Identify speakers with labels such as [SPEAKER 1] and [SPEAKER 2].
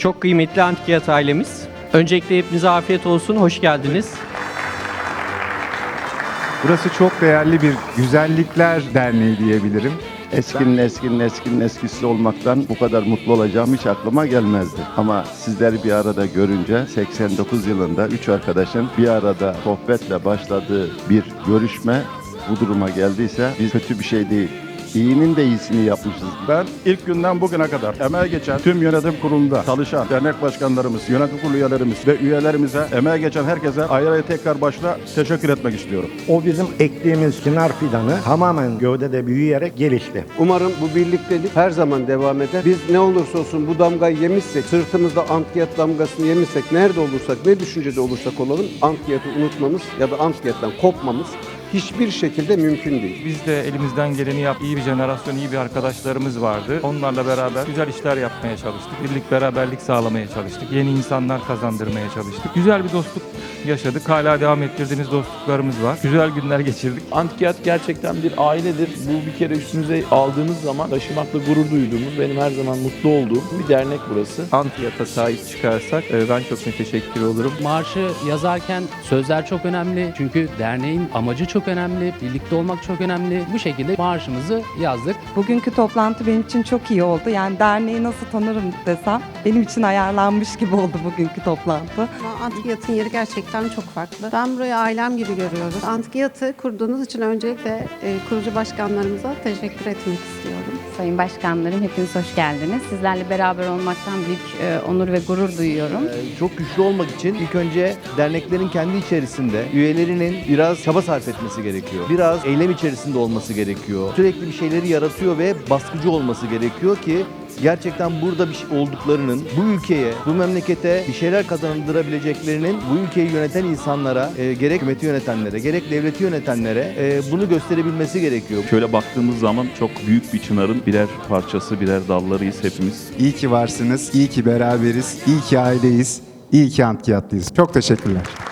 [SPEAKER 1] Çok kıymetli Antikiyat ailemiz. Öncelikle hepinize afiyet olsun, hoş geldiniz.
[SPEAKER 2] Burası çok değerli bir güzellikler derneği diyebilirim.
[SPEAKER 3] Eskinin eskinin eskinin eskisi olmaktan bu kadar mutlu olacağım hiç aklıma gelmezdi. Ama sizleri bir arada görünce 89 yılında üç arkadaşın bir arada sohbetle başladığı bir görüşme bu duruma geldiyse biz kötü bir şey değil. İyinin de iyisini yapmışız.
[SPEAKER 4] Ben ilk günden bugüne kadar emeğe geçen tüm yönetim kurulunda çalışan dernek başkanlarımız, yönetim kurulu üyelerimiz ve üyelerimize, emeğe geçen herkese ayrı ayrı tekrar başta teşekkür etmek istiyorum.
[SPEAKER 5] O bizim ektiğimiz çınar fidanı tamamen gövdede büyüyerek gelişti.
[SPEAKER 6] Umarım bu birliktelik her zaman devam eder. Biz ne olursa olsun bu damgayı yemişsek, sırtımızda antkiyat damgasını yemişsek, nerede olursak, ne düşüncede olursak olalım, antkiyatı unutmamız ya da antkiyattan kopmamız hiçbir şekilde mümkün değil.
[SPEAKER 7] Biz de elimizden geleni yap. İyi bir jenerasyon, iyi bir arkadaşlarımız vardı. Onlarla beraber güzel işler yapmaya çalıştık. Birlik, beraberlik sağlamaya çalıştık. Yeni insanlar kazandırmaya çalıştık. Güzel bir dostluk yaşadık. Hala devam ettirdiğimiz dostluklarımız var. Güzel günler geçirdik.
[SPEAKER 8] Antikiyat gerçekten bir ailedir. Bu bir kere üstünüze aldığınız zaman taşımakla gurur duyduğumuz, benim her zaman mutlu olduğum bir dernek burası.
[SPEAKER 7] Antiyata sahip çıkarsak e, ben çok müteşekkir olurum.
[SPEAKER 9] Marşı yazarken sözler çok önemli. Çünkü derneğin amacı çok önemli. Birlikte olmak çok önemli. Bu şekilde marşımızı yazdık.
[SPEAKER 10] Bugünkü toplantı benim için çok iyi oldu. Yani derneği nasıl tanırım desem benim için ayarlanmış gibi oldu bugünkü toplantı.
[SPEAKER 11] Antikiyat'ın yeri gerçekten çok farklı. Ben burayı ailem gibi görüyorum. Antikiyat'ı kurduğunuz için öncelikle e, kurucu başkanlarımıza teşekkür etmek istiyorum.
[SPEAKER 12] Sayın başkanlarım hepiniz hoş geldiniz. Sizlerle beraber olmaktan büyük e, onur ve gurur duyuyorum.
[SPEAKER 8] Ee, Çok güçlü olmak için ilk önce derneklerin kendi içerisinde üyelerinin biraz çaba sarf etmesi gerekiyor. Biraz eylem içerisinde olması gerekiyor. Sürekli bir şeyleri yaratıyor ve baskıcı olması gerekiyor ki gerçekten burada bir şey olduklarının bu ülkeye, bu memlekete bir şeyler kazandırabileceklerinin bu ülkeyi yöneten insanlara, e, gerek hükümeti yönetenlere, gerek devleti yönetenlere e, bunu gösterebilmesi gerekiyor.
[SPEAKER 13] Şöyle baktığımız zaman çok büyük bir çınarın birer parçası, birer dallarıyız hepimiz.
[SPEAKER 2] İyi ki varsınız, iyi ki beraberiz, iyi ki aileyiz, iyi ki Antikiyatlıyız. Çok teşekkürler.